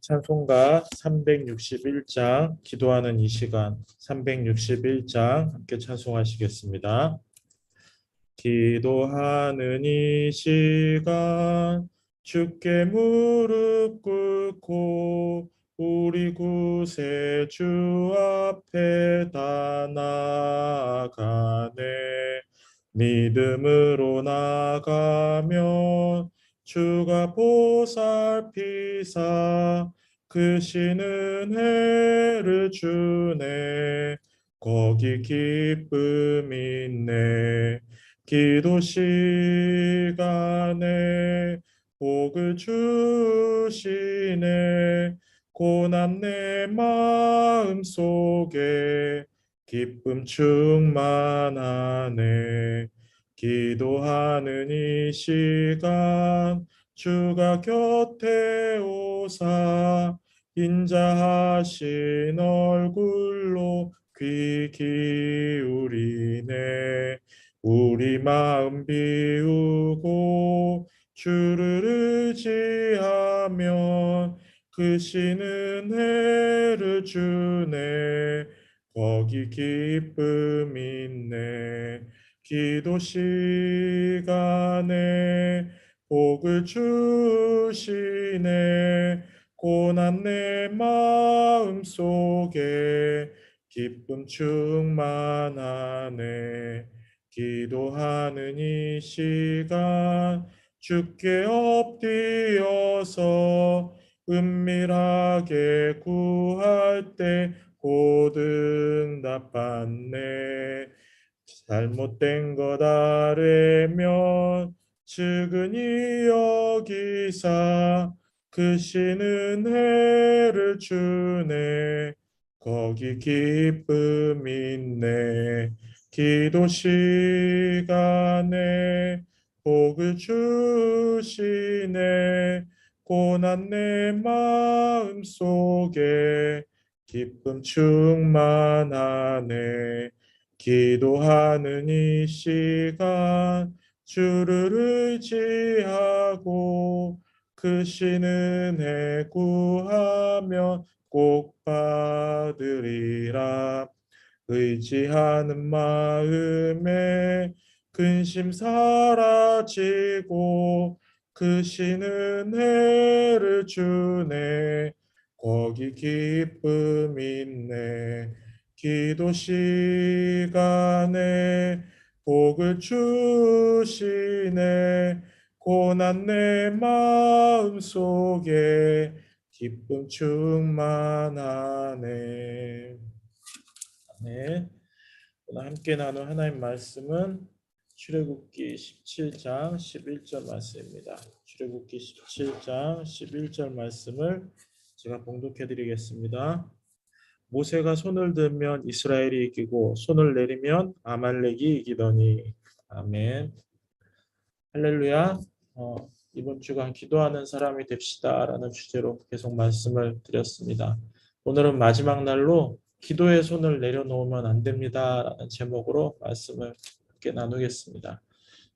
찬송가 361장 기도하는 이 시간 361장 함께 찬송하시겠습니다. 기도하는 이 시간 주께 무릎 꿇고 우리 구세주 앞에 다 나가네 믿음으로 나가면 주가 보살피사 그 신은 해를 주네. 거기 기쁨 있네. 기도 시간에 복을 주시네. 고난 내 마음 속에 기쁨 충만하네 기도하는 이 시간 주가 곁에 오사 인자하신 얼굴로 귀 기울이네. 우리 마음 비우고 주를 의지하면 그 신은 해를 주네. 거기 기쁨 있네 기도 시간에 복을 주시네. 고난 내 마음 속에 기쁨 충만하네. 기도하는 이 시간 주께 엎드려서 은밀하게 구할 때 고등 답 받네 잘못된 것 아래면 측은히 여기사 그 신은 해를 주네. 거기 기쁨 있네. 기도 시간에 복을 주시네. 고난 내 마음 속에 기쁨 충만하네 기도하는 이 시간 주를 의지하고 그 신은 해 구하면 꼭 받으리라. 의지하는 마음에 근심 사라지고 그 신은 해를 주네. 거기 기쁨 있네 기도 시간에 복을 주시네 고난 내 마음 속에 기쁨 충만하네 네. 오늘 함께 나눈 하나님 말씀은 출애굽기 17장 11절 말씀입니다. 출애굽기 17장 11절 말씀을 제가 봉독해 드리겠습니다. 모세가 손을 들면 이스라엘이 이기고 손을 내리면 아말렉이 이기더니 아멘. 할렐루야. 어, 이번 주간 기도하는 사람이 됩시다 라는 주제로 계속 말씀을 드렸습니다. 오늘은 마지막 날로 기도의 손을 내려놓으면 안 됩니다 라는 제목으로 말씀을 함께 나누겠습니다.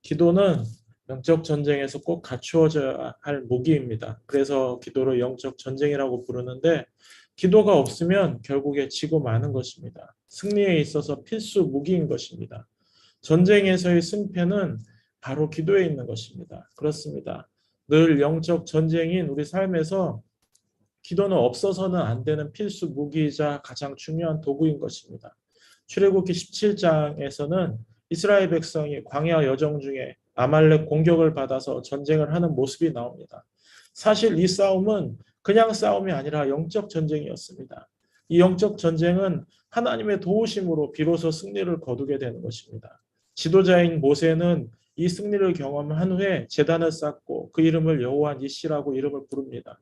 기도는 영적 전쟁에서 꼭 갖추어져야 할 무기입니다. 그래서 기도를 영적 전쟁이라고 부르는데 기도가 없으면 결국에 지고 마는 것입니다. 승리에 있어서 필수 무기인 것입니다. 전쟁에서의 승패는 바로 기도에 있는 것입니다. 그렇습니다. 늘 영적 전쟁인 우리 삶에서 기도는 없어서는 안 되는 필수 무기이자 가장 중요한 도구인 것입니다. 출애굽기 17장에서는 이스라엘 백성이 광야 여정 중에 아말렉 공격을 받아서 전쟁을 하는 모습이 나옵니다. 사실 이 싸움은 그냥 싸움이 아니라 영적 전쟁이었습니다. 이 영적 전쟁은 하나님의 도우심으로 비로소 승리를 거두게 되는 것입니다. 지도자인 모세는 이 승리를 경험한 후에 제단을 쌓고 그 이름을 여호와 니시라고 이름을 부릅니다.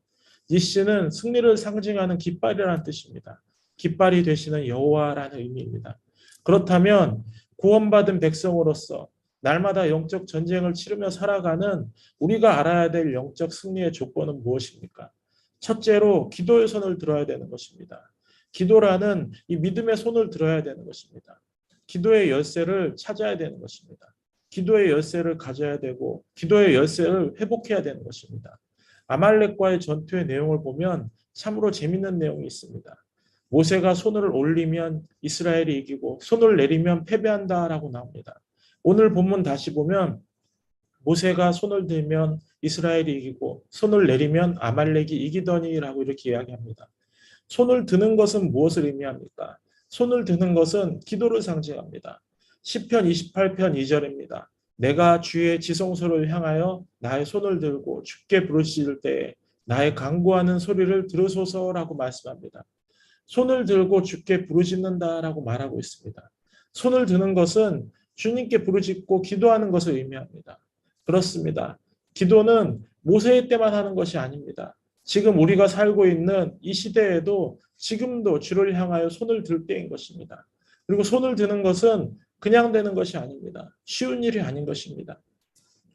니시는 승리를 상징하는 깃발이라는 뜻입니다. 깃발이 되시는 여호와라는 의미입니다. 그렇다면 구원받은 백성으로서 날마다 영적 전쟁을 치르며 살아가는 우리가 알아야 될 영적 승리의 조건은 무엇입니까? 첫째로 기도의 손을 들어야 되는 것입니다. 기도라는 이 믿음의 손을 들어야 되는 것입니다. 기도의 열쇠를 찾아야 되는 것입니다. 기도의 열쇠를 가져야 되고 기도의 열쇠를 회복해야 되는 것입니다. 아말렉과의 전투의 내용을 보면 참으로 재밌는 내용이 있습니다. 모세가 손을 올리면 이스라엘이 이기고 손을 내리면 패배한다라고 나옵니다. 오늘 본문 다시 보면 모세가 손을 들면 이스라엘이 이기고 손을 내리면 아말렉이 이기더니라고 이렇게 이야기합니다. 손을 드는 것은 무엇을 의미합니까? 손을 드는 것은 기도를 상징합니다. 10편 28편 2절입니다. 내가 주의 지성소를 향하여 나의 손을 들고 주께 부르실 때에 나의 강구하는 소리를 들으소서라고 말씀합니다. 손을 들고 주께 부르짖는다라고 말하고 있습니다. 손을 드는 것은 주님께 부르짖고 기도하는 것을 의미합니다. 그렇습니다. 기도는 모세의 때만 하는 것이 아닙니다. 지금 우리가 살고 있는 이 시대에도 지금도 주를 향하여 손을 들 때인 것입니다. 그리고 손을 드는 것은 그냥 되는 것이 아닙니다. 쉬운 일이 아닌 것입니다.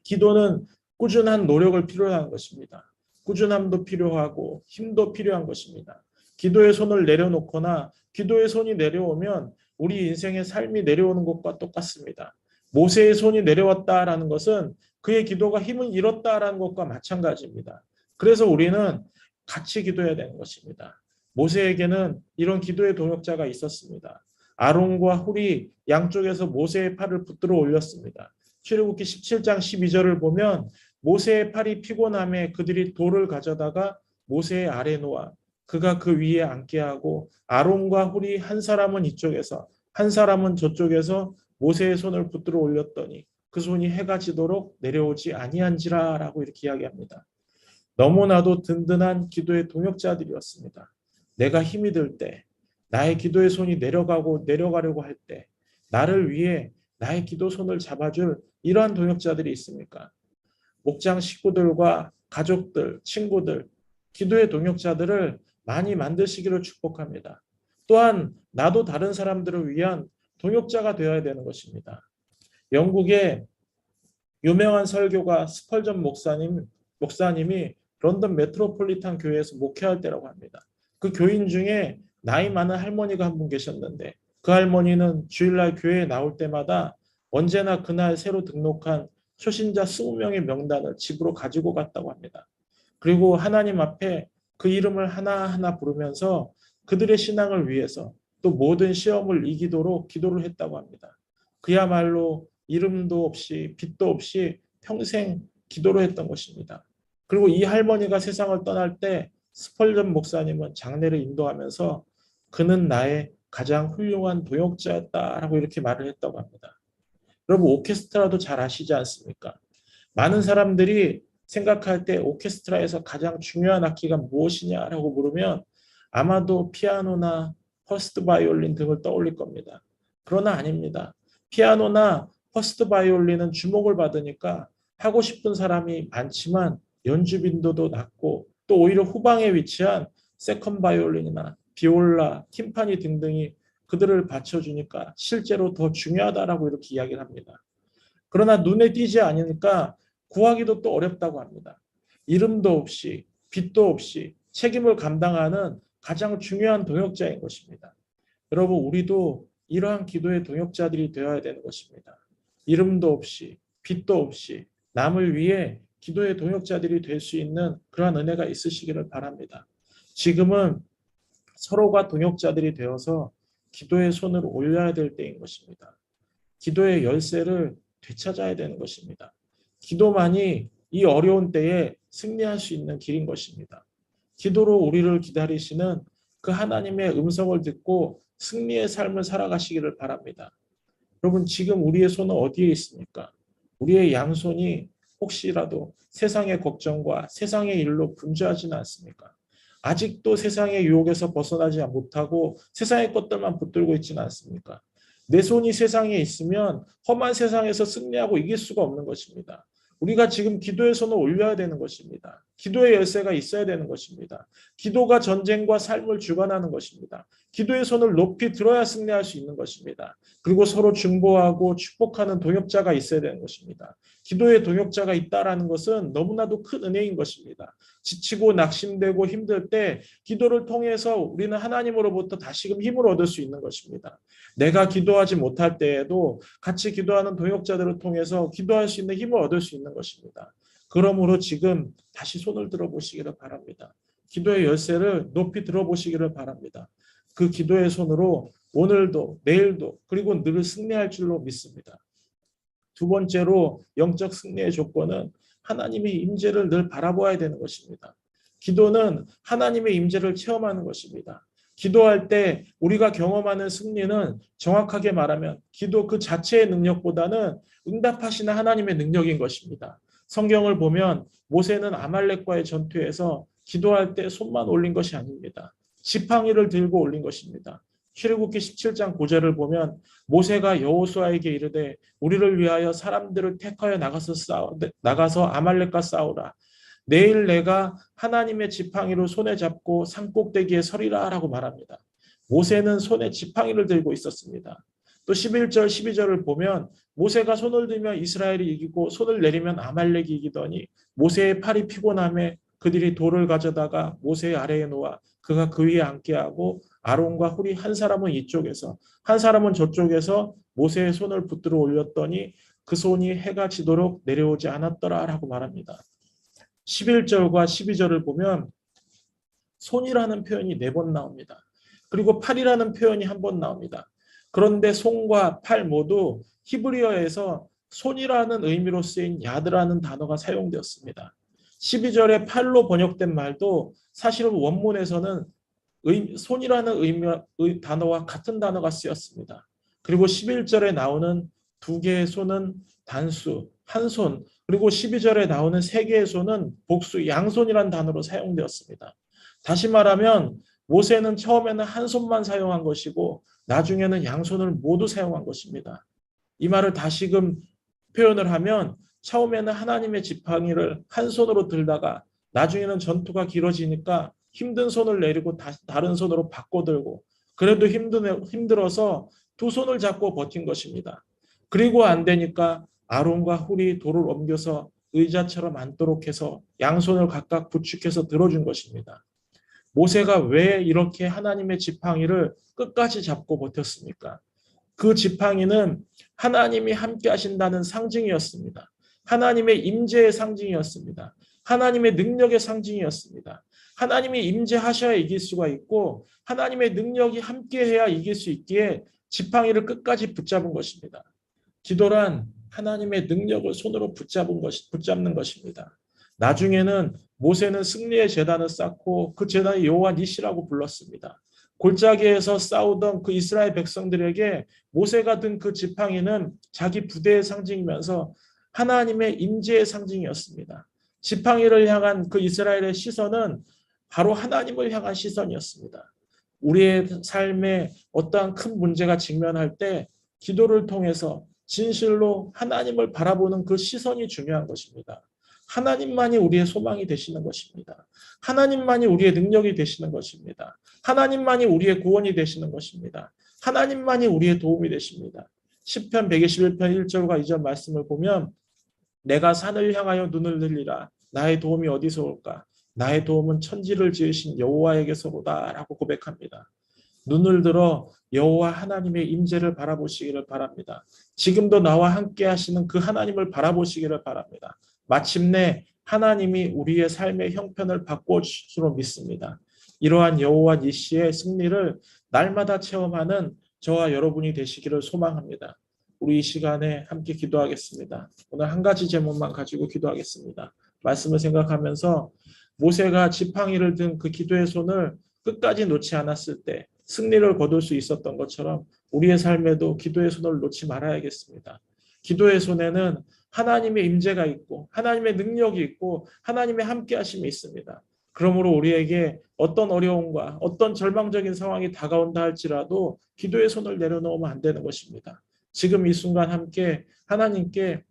기도는 꾸준한 노력을 하는 것입니다. 꾸준함도 필요하고 힘도 필요한 것입니다. 기도의 손을 내려놓거나 기도의 손이 내려오면 우리 인생의 삶이 내려오는 것과 똑같습니다. 모세의 손이 내려왔다라는 것은 그의 기도가 힘을 잃었다라는 것과 마찬가지입니다. 그래서 우리는 같이 기도해야 되는 것입니다. 모세에게는 이런 기도의 동역자가 있었습니다. 아론과 훌이 양쪽에서 모세의 팔을 붙들어 올렸습니다. 출애굽기 17장 12절을 보면 모세의 팔이 피곤함에 그들이 돌을 가져다가 모세의 아래 놓아 그가 그 위에 앉게 하고 아론과 훌이 한 사람은 이쪽에서 한 사람은 저쪽에서 모세의 손을 붙들어 올렸더니 그 손이 해가 지도록 내려오지 아니한지라라고 이렇게 이야기합니다. 너무나도 든든한 기도의 동역자들이었습니다. 내가 힘이 들 때, 나의 기도의 손이 내려가고 내려가려고 할 때, 나를 위해 나의 기도 손을 잡아줄 이러한 동역자들이 있습니까? 목장 식구들과 가족들, 친구들, 기도의 동역자들을 많이 만드시기를 축복합니다. 또한 나도 다른 사람들을 위한 동역자가 되어야 되는 것입니다. 영국의 유명한 설교가 스펄전 목사님 목사님이 런던 메트로폴리탄 교회에서 목회할 때라고 합니다. 그 교인 중에 나이 많은 할머니가 한 분 계셨는데 그 할머니는 주일날 교회에 나올 때마다 언제나 그날 새로 등록한 초신자 20명의 명단을 집으로 가지고 갔다고 합니다. 그리고 하나님 앞에 그 이름을 하나하나 부르면서 그들의 신앙을 위해서 또 모든 시험을 이기도록 기도를 했다고 합니다. 그야말로 이름도 없이 빛도 없이 평생 기도를 했던 것입니다. 그리고 이 할머니가 세상을 떠날 때 스펄전 목사님은 장례를 인도하면서 그는 나의 가장 훌륭한 동역자였다라고 이렇게 말을 했다고 합니다. 여러분 오케스트라도 잘 아시지 않습니까? 많은 사람들이 생각할 때 오케스트라에서 가장 중요한 악기가 무엇이냐라고 물으면 아마도 피아노나 퍼스트 바이올린 등을 떠올릴 겁니다. 그러나 아닙니다. 피아노나 퍼스트 바이올린은 주목을 받으니까 하고 싶은 사람이 많지만 연주 빈도도 낮고 또 오히려 후방에 위치한 세컨 바이올린이나 비올라, 팀파니 등등이 그들을 받쳐주니까 실제로 더 중요하다라고 이렇게 이야기를 합니다. 그러나 눈에 띄지 않으니까 구하기도 또 어렵다고 합니다. 이름도 없이 빛도 없이 책임을 감당하는 가장 중요한 동역자인 것입니다. 여러분 우리도 이러한 기도의 동역자들이 되어야 되는 것입니다. 이름도 없이 빛도 없이 남을 위해 기도의 동역자들이 될 수 있는 그러한 은혜가 있으시기를 바랍니다. 지금은 서로가 동역자들이 되어서 기도의 손을 올려야 될 때인 것입니다. 기도의 열쇠를 되찾아야 되는 것입니다. 기도만이 이 어려운 때에 승리할 수 있는 길인 것입니다. 기도로 우리를 기다리시는 그 하나님의 음성을 듣고 승리의 삶을 살아가시기를 바랍니다. 여러분 지금 우리의 손은 어디에 있습니까? 우리의 양손이 혹시라도 세상의 걱정과 세상의 일로 분주하지는 않습니까? 아직도 세상의 유혹에서 벗어나지 못하고 세상의 것들만 붙들고 있지는 않습니까? 내 손이 세상에 있으면 험한 세상에서 승리하고 이길 수가 없는 것입니다. 우리가 지금 기도의 손을 올려야 되는 것입니다. 기도의 열쇠가 있어야 되는 것입니다. 기도가 전쟁과 삶을 주관하는 것입니다. 기도의 손을 높이 들어야 승리할 수 있는 것입니다. 그리고 서로 중보하고 축복하는 동역자가 있어야 되는 것입니다. 기도의 동역자가 있다라는 것은 너무나도 큰 은혜인 것입니다. 지치고 낙심되고 힘들 때 기도를 통해서 우리는 하나님으로부터 다시금 힘을 얻을 수 있는 것입니다. 내가 기도하지 못할 때에도 같이 기도하는 동역자들을 통해서 기도할 수 있는 힘을 얻을 수 있는 것입니다. 그러므로 지금 다시 손을 들어보시기를 바랍니다. 기도의 열쇠를 높이 들어보시기를 바랍니다. 그 기도의 손으로 오늘도 내일도 그리고 늘 승리할 줄로 믿습니다. 두 번째로 영적 승리의 조건은 하나님의 임재를 늘 바라보아야 되는 것입니다. 기도는 하나님의 임재를 체험하는 것입니다. 기도할 때 우리가 경험하는 승리는 정확하게 말하면 기도 그 자체의 능력보다는 응답하시는 하나님의 능력인 것입니다. 성경을 보면 모세는 아말렉과의 전투에서 기도할 때 손만 올린 것이 아닙니다. 지팡이를 들고 올린 것입니다. 출애굽기 17장 9절을 보면 모세가 여호수아에게 이르되 우리를 위하여 사람들을 택하여 나가서 싸우 나가서 아말렉과 싸우라. 내일 내가 하나님의 지팡이로 손에 잡고 산 꼭대기에 서리라라고 말합니다. 모세는 손에 지팡이를 들고 있었습니다. 또 11절 12절을 보면 모세가 손을 들면 이스라엘이 이기고 손을 내리면 아말렉이 이기더니 모세의 팔이 피곤함에 그들이 돌을 가져다가 모세 아래에 놓아 그가 그 위에 앉게 하고 아론과 훌이 한 사람은 이쪽에서 한 사람은 저쪽에서 모세의 손을 붙들어 올렸더니 그 손이 해가 지도록 내려오지 않았더라라고 말합니다. 11절과 12절을 보면 손이라는 표현이 네 번 나옵니다. 그리고 팔이라는 표현이 한 번 나옵니다. 그런데 손과 팔 모두 히브리어에서 손이라는 의미로 쓰인 야드라는 단어가 사용되었습니다. 12절에 팔로 번역된 말도 사실은 원문에서는 의, 손이라는 의미, 의, 단어와 같은 단어가 쓰였습니다. 그리고 11절에 나오는 두 개의 손은 단수, 한 손, 그리고 12절에 나오는 세 개의 손은 복수, 양손이란 단어로 사용되었습니다. 다시 말하면 모세는 처음에는 한 손만 사용한 것이고 나중에는 양손을 모두 사용한 것입니다. 이 말을 다시금 표현을 하면 처음에는 하나님의 지팡이를 한 손으로 들다가 나중에는 전투가 길어지니까 힘든 손을 내리고 다른 손으로 바꿔 들고 그래도 힘든, 힘들어서 두 손을 잡고 버틴 것입니다. 그리고 안 되니까 아론과 훌이 돌을 옮겨서 의자처럼 앉도록 해서 양손을 각각 부축해서 들어준 것입니다. 모세가 왜 이렇게 하나님의 지팡이를 끝까지 잡고 버텼습니까? 그 지팡이는 하나님이 함께 하신다는 상징이었습니다. 하나님의 임재의 상징이었습니다. 하나님의 능력의 상징이었습니다. 하나님이 임재하셔야 이길 수가 있고 하나님의 능력이 함께해야 이길 수 있기에 지팡이를 끝까지 붙잡은 것입니다. 기도란 하나님의 능력을 손으로 붙잡은 것, 붙잡는 것입니다. 나중에는 모세는 승리의 재단을 쌓고 그 재단이 여호와 니시라고 불렀습니다. 골짜기에서 싸우던 그 이스라엘 백성들에게 모세가 든 그 지팡이는 자기 부대의 상징이면서 하나님의 임재의 상징이었습니다. 지팡이를 향한 그 이스라엘의 시선은 바로 하나님을 향한 시선이었습니다. 우리의 삶에 어떠한 큰 문제가 직면할 때 기도를 통해서 진실로 하나님을 바라보는 그 시선이 중요한 것입니다. 하나님만이 우리의 소망이 되시는 것입니다. 하나님만이 우리의 능력이 되시는 것입니다. 하나님만이 우리의 구원이 되시는 것입니다. 하나님만이 우리의 도움이 되십니다. 10편 121편 1절과 2절 말씀을 보면 내가 산을 향하여 눈을 들리라 나의 도움이 어디서 올까 나의 도움은 천지를 지으신 여호와에게서로다라고 고백합니다. 눈을 들어 여호와 하나님의 임재를 바라보시기를 바랍니다. 지금도 나와 함께 하시는 그 하나님을 바라보시기를 바랍니다. 마침내 하나님이 우리의 삶의 형편을 바꿔 주실 줄 믿습니다. 이러한 여호와 니시의 승리를 날마다 체험하는 저와 여러분이 되시기를 소망합니다. 우리 이 시간에 함께 기도하겠습니다. 오늘 한 가지 제목만 가지고 기도하겠습니다. 말씀을 생각하면서 모세가 지팡이를 든 그 기도의 손을 끝까지 놓지 않았을 때 승리를 거둘 수 있었던 것처럼 우리의 삶에도 기도의 손을 놓지 말아야겠습니다. 기도의 손에는 하나님의 임재가 있고 하나님의 능력이 있고 하나님의 함께 하심이 있습니다. 그러므로 우리에게 어떤 어려움과 어떤 절망적인 상황이 다가온다 할지라도 기도의 손을 내려놓으면 안 되는 것입니다. 지금 이 순간 함께 하나님께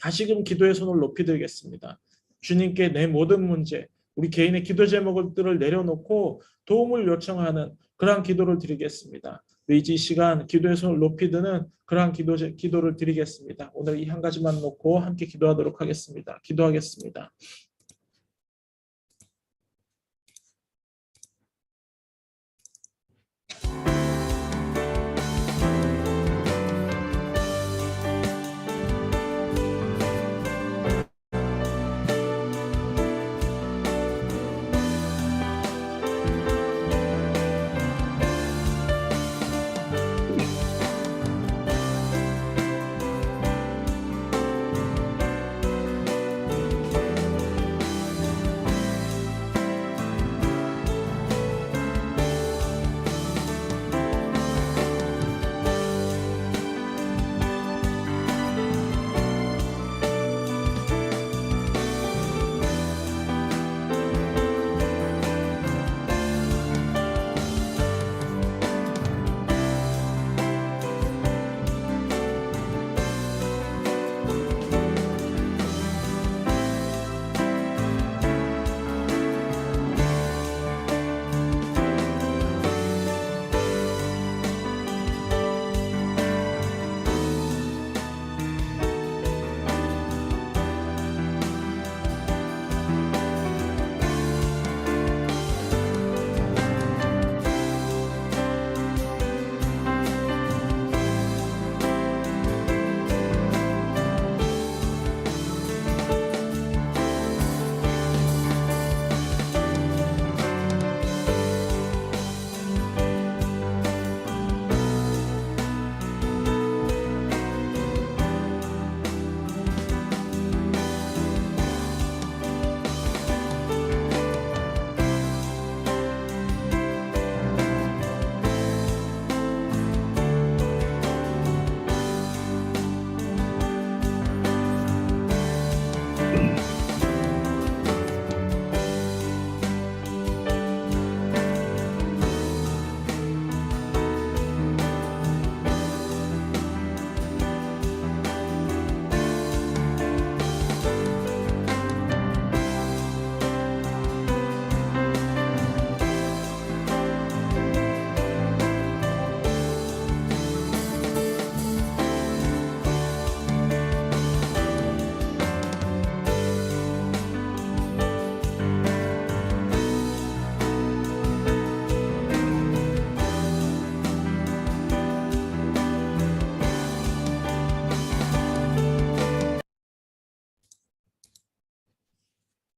다시금 기도의 손을 높이 들겠습니다. 주님께 내 모든 문제, 우리 개인의 기도 제목들을 내려놓고 도움을 요청하는 그러한 기도를 드리겠습니다. 이 시간 기도의 손을 높이 드는 그러한 기도, 기도를 드리겠습니다. 오늘 이 한 가지만 놓고 함께 기도하도록 하겠습니다. 기도하겠습니다.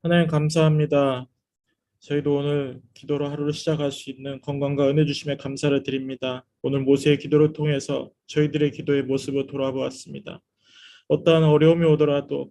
하나님 감사합니다. 저희도 오늘 기도로 하루를 시작할 수 있는 건강과 은혜 주심에 감사를 드립니다. 오늘 모세의 기도를 통해서 저희들의 기도의 모습을 돌아보았습니다. 어떠한 어려움이 오더라도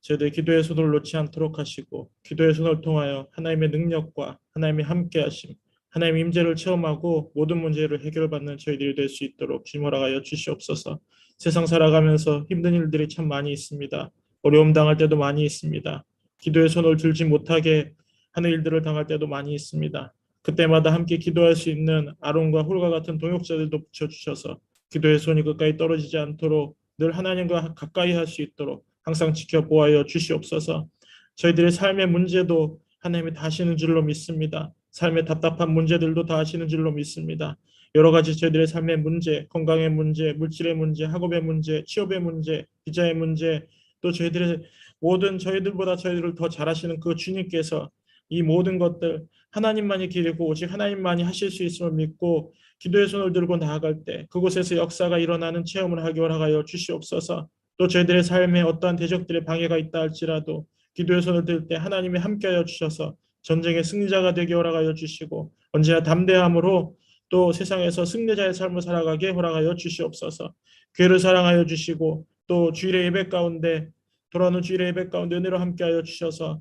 저희들 기도의 손을 놓지 않도록 하시고 기도의 손을 통하여 하나님의 능력과 하나님의 함께하심, 하나님의 임재를 체험하고 모든 문제를 해결받는 저희들이 될 수 있도록 허락하여 주시옵소서. 세상 살아가면서 힘든 일들이 참 많이 있습니다. 어려움 당할 때도 많이 있습니다. 기도의 손을 들지 못하게 하는 일들을 당할 때도 많이 있습니다. 그때마다 함께 기도할 수 있는 아론과 홀과 같은 동역자들도 붙여주셔서 기도의 손이 끝까지 떨어지지 않도록 늘 하나님과 가까이 할 수 있도록 항상 지켜보아여 주시옵소서. 저희들의 삶의 문제도 하나님이 다 아시는 줄로 믿습니다. 삶의 답답한 문제들도 다 아시는 줄로 믿습니다. 여러 가지 저희들의 삶의 문제, 건강의 문제, 물질의 문제, 학업의 문제, 취업의 문제, 비자의 문제, 또 저희들의 모든 저희들보다 저희들을 더 잘하시는 그 주님께서 이 모든 것들 하나님만이 길이고 오직 하나님만이 하실 수 있음을 믿고 기도의 손을 들고 나아갈 때 그곳에서 역사가 일어나는 체험을 하기 허락하여 주시옵소서. 또 저희들의 삶에 어떠한 대적들의 방해가 있다 할지라도 기도의 손을 들 때 하나님이 함께하여 주셔서 전쟁의 승리자가 되게 허락하여 주시고 언제나 담대함으로 또 세상에서 승리자의 삶을 살아가게 허락하여 주시옵소서. 교회를 사랑하여 주시고 또 주일의 예배 가운데 돌아오는 주일의 예배 가운데 은혜로 함께하여 주셔서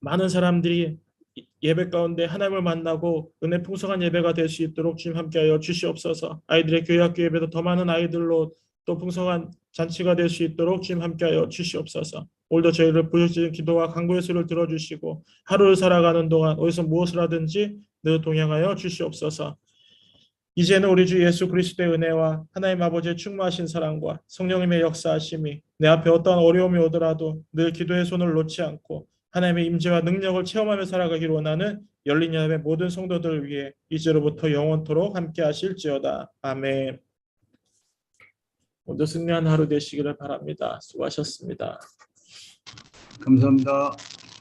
많은 사람들이 예배 가운데 하나님을 만나고 은혜 풍성한 예배가 될 수 있도록 주님 함께하여 주시옵소서. 아이들의 교회 학교 예배도 더 많은 아이들로 또 풍성한 잔치가 될 수 있도록 주님 함께하여 주시옵소서. 오늘도 저희를 부르짖은 기도와 간구의 소리를 들어주시고 하루를 살아가는 동안 어디서 무엇을 하든지 늘 동행하여 주시옵소서. 이제는 우리 주 예수 그리스도의 은혜와 하나님 아버지의 충만하신 사랑과 성령님의 역사하심이 내 앞에 어떠한 어려움이 오더라도 늘 기도의 손을 놓지 않고 하나님의 임재와 능력을 체험하며 살아가기를 원하는 열린 연합의 모든 성도들을 위해 이제로부터 영원토록 함께 하실지어다. 아멘. 모두 승리한 하루 되시기를 바랍니다. 수고하셨습니다. 감사합니다.